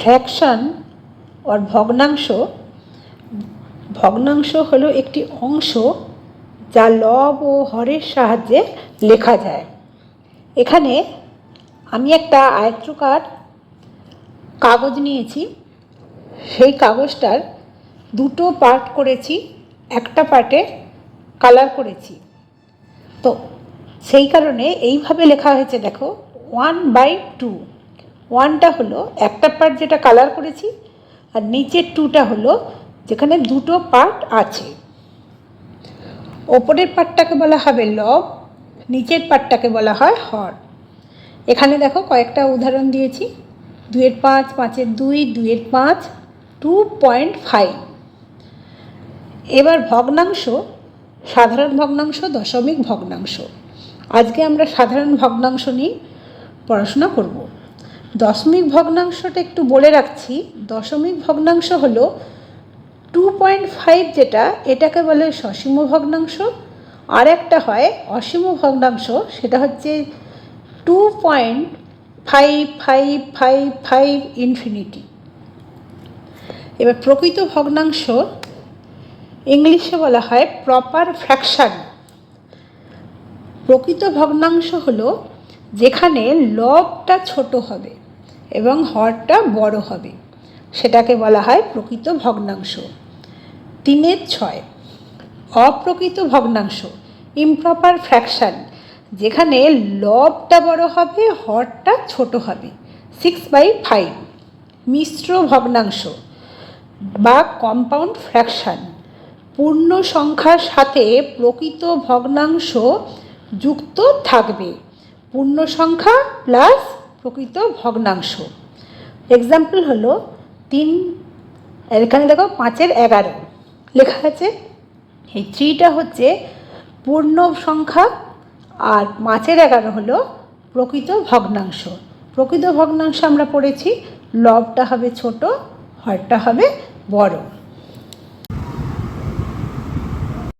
Fraction or ভগ্নাংশ ভগ্নাংশ হলো একটি অংশ যা লব ও হরের সাহায্যে লেখা যায়। এখানে আমি একটা আয়ত্রকার কাগজ নিয়েছি। সেই কাগজটার দুটো পার্ট করেছি, একটা পার্টে কালার করেছি। তো সেই কারণে এইভাবে লেখা হয়েছে, দেখো ওয়ান বাই টু ওয়ানটা হলো, একটা পার্ট যেটা কালার করেছি, আর নিচের টুটা হলো, যেখানে দুটো পার্ট আছে। ওপরের পার্টটাকে বলা হবে লব নিচের পার্টটাকে বলা হয় হর। এখানে দেখো কয়েকটা উদাহরণ দিয়েছি। দুয়ের পাঁচ, পাঁচের দুই দুয়ের পাঁচ টু পয়েন্ট ফাইভ এবার ভগ্নাংশ, সাধারণ ভগ্নাংশ, দশমিক ভগ্নাংশ। আজকে আমরা সাধারণ ভগ্নাংশ নিয়ে পড়াশোনা করব। দশমিক ভগ্নাংশটা একটু বলে রাখছি। দশমিক ভগ্নাংশ হলো টু পয়েন্ট ফাইভ যেটা, এটাকে বলে সসীম ভগ্নাংশ। আর একটা হয় অসীম ভগ্নাংশ, সেটা হচ্ছে two point five five five five infinity এবার প্রকৃত ভগ্নাংশ ইংলিশে বলা হয় প্রপার ফ্র্যাকশান প্রকৃত ভগ্নাংশ হলো যেখানে লবটা ছোট হবে এবং হরটা বড় হবে। সেটাকে বলা হয় প্রকৃত ভগ্নাংশ। তিনের ছয়, অপ্রকৃত ভগ্নাংশ ইমপ্রপার ফ্র্যাকশান যেখানে লবটা বড় হবে, হরটা ছোট হবে। সিক্স বাই ফাইভ মিশ্র ভগ্নাংশ বা কম্পাউন্ড ফ্র্যাকশান পূর্ণ সংখ্যার সাথে প্রকৃত ভগ্নাংশ যুক্ত থাকবে। পূর্ণ সংখ্যা প্লাস প্রকৃত ভগ্নাংশ। এক্সাম্পল হলো তিন, এখানে দেখো পাঁচের এগারো। লেখা আছে, এই থ্রিটা হচ্ছে পূর্ণ সংখ্যা আর পাঁচের এগারো হলো প্রকৃত ভগ্নাংশ। প্রকৃত ভগ্নাংশ আমরা পড়েছি, লবটা হবে ছোট, হরটা হবে বড়।